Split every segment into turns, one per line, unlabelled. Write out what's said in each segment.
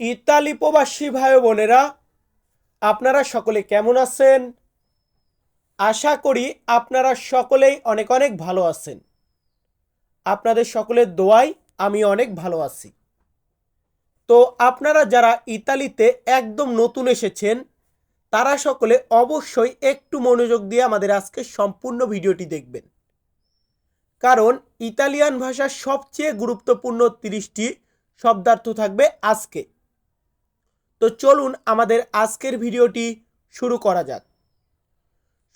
Italy প্রবাসী ভাই বোনেরা, আপনারা সকলে কেমন আছেন? আশা করি আপনারা সকলেই অনেক অনেক ভালো আছেন। আপনাদের সকলের দোয়ায় আমি অনেক ভালো আছি। তো আপনারা যারা ইতালিতে একদম নতুন এসেছেন, তারা সকলে অবশ্যই একটু মনোযোগ দিয়ে আমাদের আজকে সম্পূর্ণ ভিডিওটি দেখবেন। কারণ ইতালিয়ান ভাষার সবচেয়ে গুরুত্বপূর্ণ তিরিশটি শব্দার্থ থাকবে আজকে। তো চলুন আমাদের আজকের ভিডিওটি শুরু করা যাক।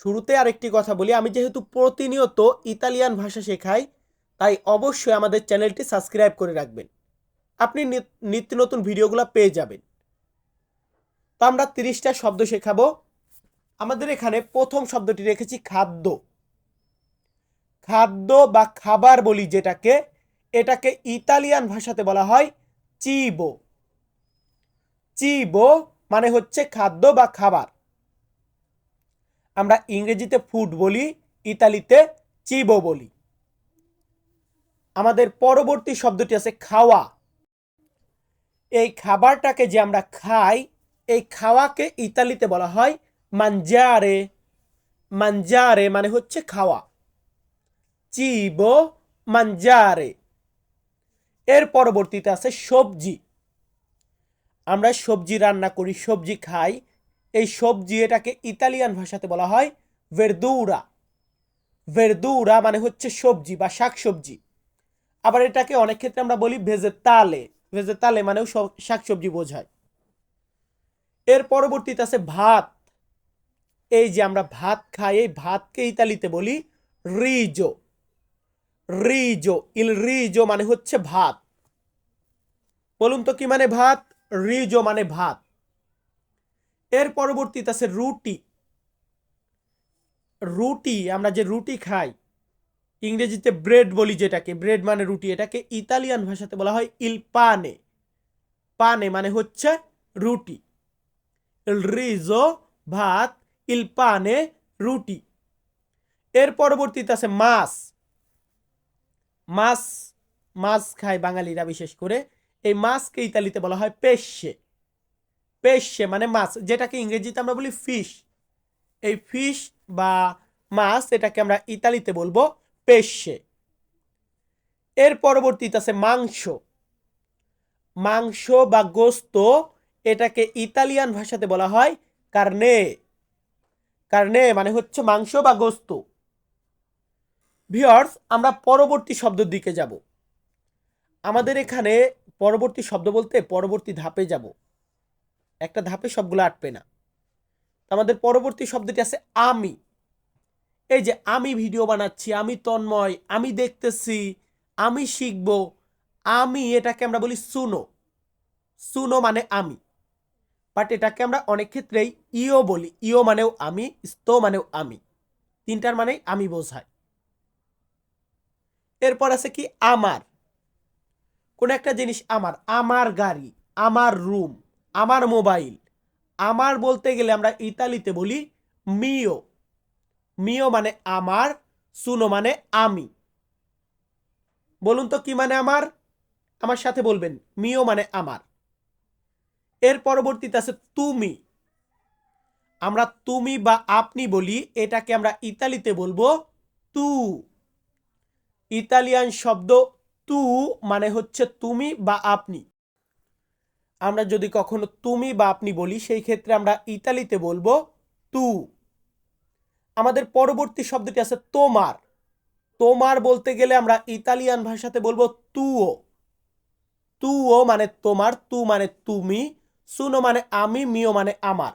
শুরুতে আরেকটি কথা বলি, আমি যেহেতু প্রতিনিয়ত ইতালিয়ান ভাষা শেখাই, তাই অবশ্যই আমাদের চ্যানেলটি সাবস্ক্রাইব করে রাখবেন। আপনি নিত- নিত্য নতুন ভিডিওগুলো পেয়ে যাবেন। তো আমরা তিরিশটা শব্দ শেখাবো। আমাদের এখানে প্রথম শব্দটি রেখেছি খাদ্য। খাদ্য বা খাবার বলি যেটাকে, এটাকে ইতালিয়ান ভাষাতে বলা হয় চিবো। চিবো মানে হচ্ছে খাদ্য বা খাবার। আমরা ইংরেজিতে ফুড বলি, ইতালিতে চিবো বলি। আমাদের পরবর্তী শব্দটি আছে খাওয়া। এই খাবারটাকে যে আমরা খাই, এই খাওয়াকে ইতালিতে বলা হয় মাঞ্জারে মাঞ্জারে মানে হচ্ছে খাওয়া। চিবো মাঞ্জারে এর পরবর্তীতে আছে সবজি। আমরা সবজি রান্না করি, সবজি খাই। এই সবজি এটাকে ইতালিয়ান ভাষাতে বলা হয় ভেরদুরা ভেরদুরা মানে হচ্ছে সবজি বা শাকসবজি। আবার এটাকে অনেক ক্ষেত্রে আমরা বলি ভেজেতালে ভেজেতালে মানেও সব- শাকসবজি বোঝায়। এর পরবর্তীতে আছে ভাত। এই যে আমরা ভাত খাই, এই ভাতকে ইতালিতে বলি রিজো রিজো ইল রিজো মানে হচ্ছে ভাত। বলুন তো কি মানে ভাত? রিজো মানে ভাত। এর পরবর্তীতে আছে রুটি। রুটি, আমরা যে রুটি খাই, ইংরেজিতে ব্রেড বলি যেটাকে, ব্রেড মানে রুটি, এটাকে ইতালিয়ান ভাষাতে বলা হয় ইল পানে। পানে মানে হচ্ছে রুটি। রিজো, ভাত, ইল পানে, রুটি। এর পরবর্তীতে আছে মাছ। মাছ মাছ খায় বাঙালিরা বিশেষ করে। এই মাছকে ইতালিতে বলা হয় পেশে। পেশে মানে মাছ, যেটাকে ইংরেজিতে আমরা বলি ফিশ। এই ফিশ বা মাছ, এটাকে আমরা ইতালিতে বলব পেশে। এর পরবর্তীতে আছে মাংস। মাংস বা গোস্ত, এটাকে ইতালিয়ান ভাষাতে বলা হয় কার্নে। কার্নে মানে হচ্ছে মাংস বা গোস্ত। ভিওর্স আমরা পরবর্তী শব্দের দিকে যাব। আমাদের এখানে পরবর্তী শব্দ বলতে পরবর্তী ধাপে যাব। একটা ধাপে সবগুলো আটবে না। আমাদের পরবর্তী শব্দটি আছে আমি। এই যে আমি ভিডিও বানাচ্ছি, আমি তন্ময়, আমি দেখতেছি, আমি শিখব, আমি এটাকে আমরা বলি সুনো। সুনো মানে আমি। বাট এটাকে আমরা অনেক ক্ষেত্রেই ইও বলি। ইও মানেও আমি, স্তো মানেও আমি। তিনটার মানেই আমি বোঝায়। এরপর আছে কি? আমার। কোন একটা জিনিস আমার আমার গাড়ি, আমার রুম, আমার মোবাইল, আমার বলতে গেলে আমরা ইতালিতে বলি মিও মিও মানে আমার সুনো মানে আমি। বলুন তো কি মানে আমার? আমার সাথে বলবেন মিও মানে আমার। এর পরবর্তীতে আছে তুমি। আমরা তুমি বা আপনি বলি, এটাকে আমরা ইতালিতে বলব তু। ইতালিয়ান শব্দ তু মানে হচ্ছে তুমি বা আপনি। আমরা যদি কখনো তুমি বা আপনি বলি, সেই ক্ষেত্রে আমরা ইতালিতে বলব তু। আমাদের পরবর্তী শব্দটি আছে তোমার। তোমার বলতে গেলে আমরা ইতালিয়ান ভাষাতে বলব তুও। তুও মানে তোমার, তু মানে তুমি, সুনো মানে আমি, মিও মানে আমার।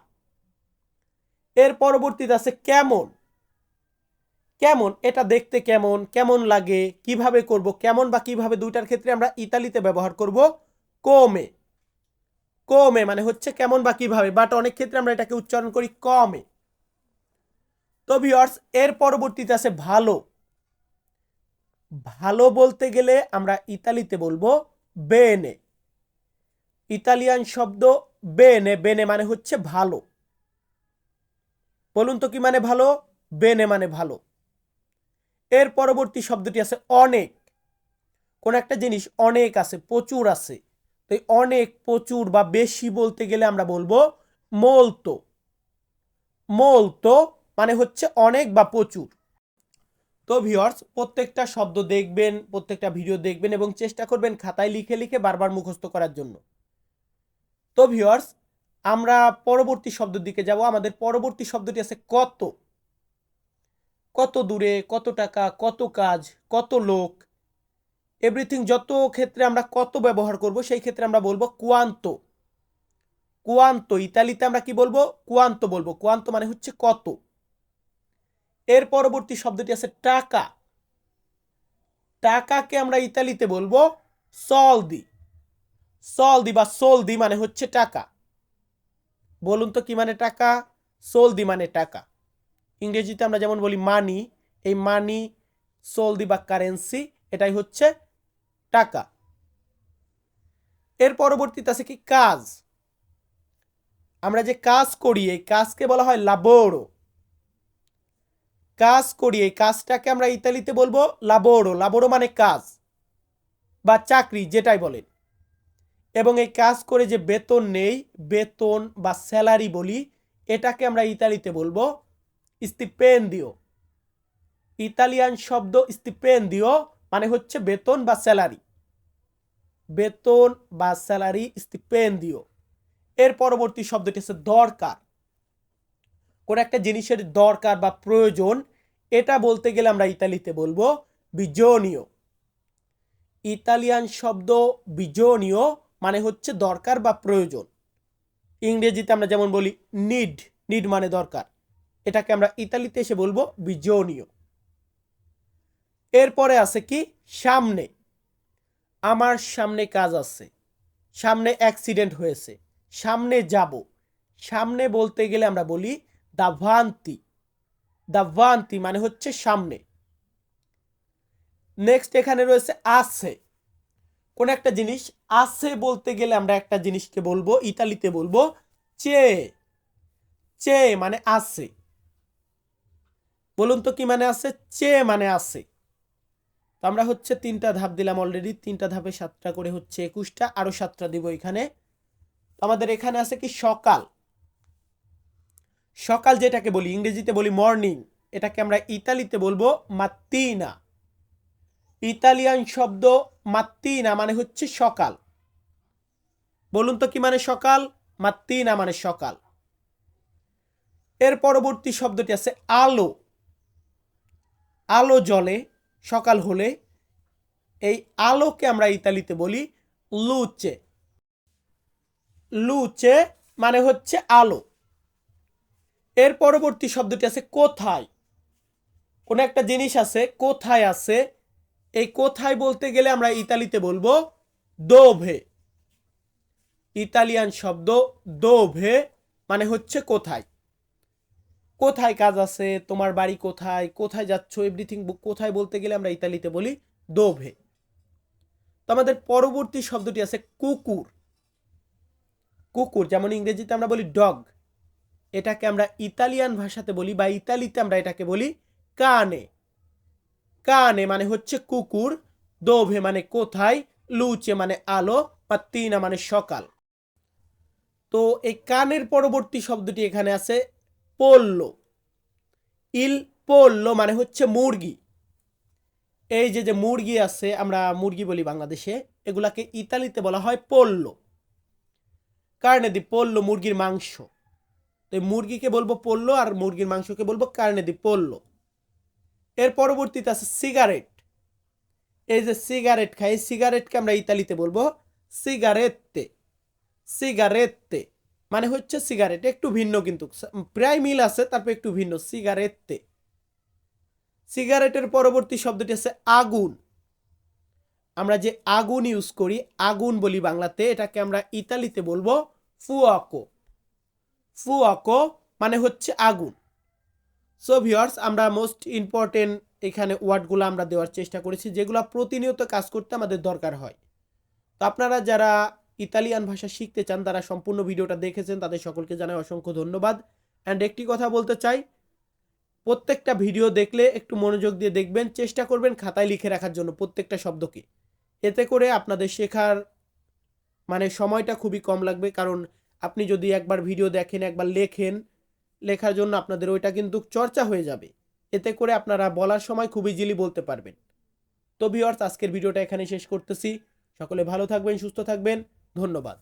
এর পরবর্তীতে আছে কেমন? কেমন, এটা দেখতে কেমন কেমন লাগে, কীভাবে করব, কেমন বা কীভাবে দুইটার ক্ষেত্রে আমরা ইতালিতে ব্যবহার করব, কমে। কমে মানে হচ্ছে কেমন বা কীভাবে বাট অনেক ক্ষেত্রে আমরা এটাকে উচ্চারণ করি কমে। তো ভিওর্স এর পরবর্তীতে আছে ভালো। ভালো বলতে গেলে আমরা ইতালিতে বলব বেনে ইতালিয়ান শব্দ বেনে বেনে মানে হচ্ছে ভালো। বলুন তো কি মানে ভালো? বেনে মানে ভালো। এর পরবর্তী শব্দটি আছে অনেক। কোন একটা জিনিস অনেক আছে, প্রচুর আছে। তো অনেক, প্রচুর বা বেশি বলতে গেলে আমরা বলব মোলতো। মোলতো মানে হচ্ছে অনেক বা প্রচুর। তো ভিওর্স প্রত্যেকটা শব্দ দেখবেন, প্রত্যেকটা ভিডিও দেখবেন এবং চেষ্টা করবেন খাতায় লিখে লিখে বারবার মুখস্থ করার জন্য। তো ভিওর্স আমরা পরবর্তী শব্দের দিকে যাব। আমাদের পরবর্তী শব্দটি আছে কত। কত দূরে, কত টাকা, কত কাজ, কত লোক এভরিথিং যত ক্ষেত্রে আমরা কত ব্যবহার করব, সেই ক্ষেত্রে আমরা বলব কুয়ান্ত। কুয়ান্ত, ইতালিতে আমরা কি বলব? কুয়ান্ত বলব। কুয়ান্ত মানে হচ্ছে কত। এর পরবর্তী শব্দটি আছে টাকা। টাকাকে আমরা ইতালিতে বলব সলদি সলদি বা সোলদি মানে হচ্ছে টাকা। বলুন তো কি মানে টাকা? সোলদি মানে টাকা। ইংরেজিতে আমরা যেমন বলি মানি এই মানি সোলদি বা কারেন্সি এটাই হচ্ছে টাকা। এর পরবর্তীতে আছে কি? কাজ। আমরা যে কাজ করি, এই কাজকে বলা হয় লাবোরো কাজ করি, এই কাজটাকে আমরা ইতালিতে বলব লাবোরো লাবোরো মানে কাজ বা চাকরি যেটাই বলেন। এবং এই কাজ করে যে বেতন নেই, বেতন বা স্যালারি বলি, এটাকে আমরা ইতালিতে বলব স্টিপেন্দিও ইতালিয়ান শব্দ স্টিপেন্দিও মানে হচ্ছে বেতন বা স্যালারি। বেতন বা স্যালারি স্টিপেন্দিও এর পরবর্তী শব্দটি হচ্ছে দরকার। কোন একটা জিনিসের দরকার বা প্রয়োজন, এটা বলতে গেলে আমরা ইতালিতে বলব বিজনীয়। ইতালিয়ান শব্দ বিজনীয় মানে হচ্ছে দরকার বা প্রয়োজন। ইংরেজিতে আমরা যেমন বলি নিড নিড মানে দরকার। এটাকে আমরা ইতালিতে এসে বলব বিজনীয় এরপরে আছে কি? সামনে। আমার সামনে কাজ আছে। সামনে অ্যাক্সিডেন্ট হয়েছে। সামনে যাব। সামনে বলতে গেলে আমরা বলি দাভান্তি। দাভান্তি মানে হচ্ছে সামনে। নেক্সট এখানে রয়েছে আছে। কোন একটা জিনিস আছে বলতে গেলে আমরা একটা জিনিসকে বলব, ইতালিতে বলব চে। চে মানে আছে। বলুন তো কি মানে আছে? চে মানে আছে। তো আমরা হচ্ছে তিনটা ধাপ দিলাম অলরেডি তিনটা ধাপে সাতটা করে হচ্ছে একুশটা, আরও সাতটা দিব এখানে। আমাদের এখানে আছে কি? সকাল। সকাল যেটাকে বলি, ইংরেজিতে বলি মর্নিং এটাকে আমরা ইতালিতে বলব মাত্তিনা ইতালিয়ান শব্দ মাত্তিনা মানে হচ্ছে সকাল। বলুন তো কি মানে সকাল? মাত্তিনা মানে সকাল। এর পরবর্তী শব্দটি আছে আলো। আলো জলে সকাল হলে। এই আলোকে আমরা ইতালিতে বলি লুচে লুচে মানে হচ্ছে আলো। এর পরবর্তী শব্দটি আছে কোথায়? কোনো একটা জিনিস আছে, কোথায় আছে? এই কোথায় বলতে গেলে আমরা ইতালিতে বলব দোভে ইতালিয়ান শব্দ দোভে মানে হচ্ছে কোথায়। কোথায় কাজ আছে, তোমার বাড়ি কোথায় কোথায় যাচ্ছ এভরিথিং কোথায় বলতে গেলে আমরা ইতালিতে বলি দোভে তো আমাদের পরবর্তী শব্দটি আছে কুকুর। কুকুর, যেমন ইংরেজিতে আমরা বলি ডগ এটাকে আমরা ইতালিয়ান ভাষাতে বলি বা ইতালিতে আমরা এটাকে বলি কানে। কানে মানে হচ্ছে কুকুর দোভে মানে কোথায় লুচে মানে আলো বা পাত্তিনা মানে সকাল। তো এই কানের পরবর্তী শব্দটি এখানে আছে পল্ল ইল পোল্লো মানে হচ্ছে মুরগি। এই যে যে মুরগি আছে, আমরা মুরগি বলি বাংলাদেশে, এগুলাকে ইতালিতে বলা হয় পল্ল কারণে দি পল্ল মুরগির মাংস। তো মুরগিকে বলব পল্ল আর মুরগির মাংসকে বলব কারণে দি পল্ল এর পরবর্তীতে আছে সিগারেট। এই যে সিগারেট খাই সিগারেটকে আমরা ইতালিতে বলব সিগারেত্তে সিগারেত্তে মানে হচ্ছে সিগারেট একটু ভিন্ন কিন্তু। প্রায় মিল আছে, তারপর একটু ভিন্ন। সিগারেত্তে সিগারেটের পরবর্তী শব্দটি আছে আগুন। আমরা যে আগুন ইউজ করি, আগুন বলি বাংলাতে, এটাকে আমরা ইতালিতে বলব ফুয়াকো। ফুয়াকো মানে হচ্ছে আগুন। সো ভিওয়ার্স আমরা মোস্ট ইম্পর্টেন্ট এখানে ওয়ার্ডগুলো আমরা দেওয়ার চেষ্টা করেছি, যেগুলো প্রতিনিয়ত কাজ করতে আমাদের দরকার হয়। তো আপনারা যারা ইতালিয়ান ভাষা শিখতে চান, তারা সম্পূর্ণ ভিডিওটা দেখেছেন। তাদের সকলকে জানাই অসংখ্য ধন্যবাদ। অ্যান্ড একটি কথা বলতে চাই, প্রত্যেকটা ভিডিও দেখলে একটু মনোযোগ দিয়ে দেখবেন, চেষ্টা করবেন খাতায় লিখে রাখার জন্য প্রত্যেকটা শব্দকে। এতে করে আপনাদের শেখার মানে সময়টা খুবই কম লাগবে, কারণ আপনি যদি একবার ভিডিও দেখেন, একবার লেখেন, লেখার জন্য আপনাদের ওইটা কিন্তু চর্চা হয়ে যাবে। এতে করে আপনারা বলার সময় খুব ইজিলি বলতে পারবেন। তো ভিওয়ার্স আজকের ভিডিওটা এখানে শেষ করতেছি। সকলে ভালো থাকবেন, সুস্থ থাকবেন। ধন্যবাদ।